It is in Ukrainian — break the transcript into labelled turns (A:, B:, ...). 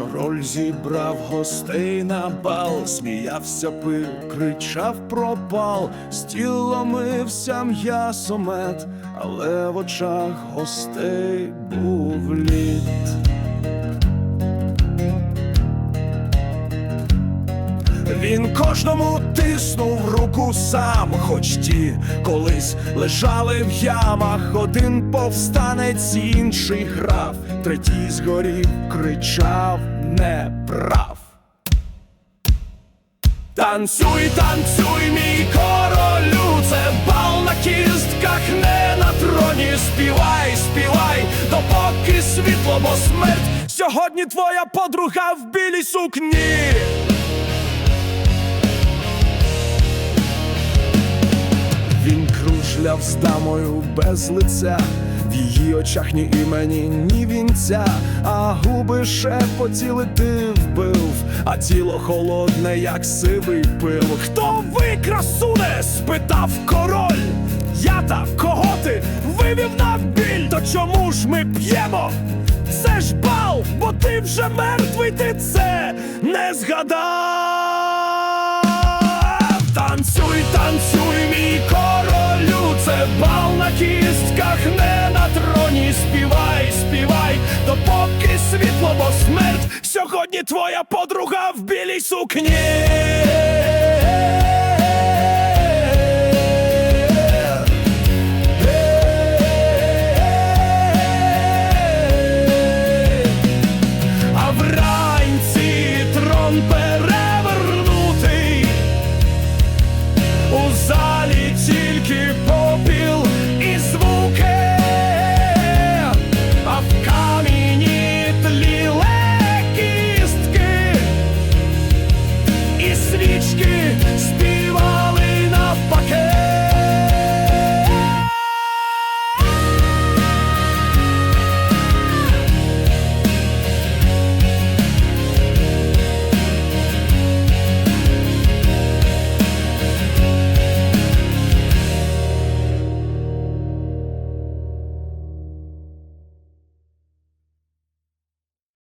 A: Король зібрав гостей на бал, сміявся пив, кричав пропал, стіл ломився м'ясомет, але в очах гостей був лід. Він кожному тиснув руку сам, хоч ті колись лежали в ямах. Один повстанець, інший грав, третій згорів, кричав не прав. Танцюй, танцюй, мій королю, це бал на кістках, не на троні. Співай, співай, допоки світло, бо смерть. Сьогодні твоя подруга в білій сукні. Він кружляв з дамою без лиця, в її очах ні імені, ні вінця, а губи шепотіли ти вбив, а тіло холодне, як сивий пил. Хто ви, красуне? спитав король. Я та кого ти вивів на біль? То чому ж ми п'ємо? Це ж бал, бо ти вже мертвий, ти це не згадав. Танцюй, танцюй, світло, бо смерть. Сьогодні твоя подруга в білій сукні.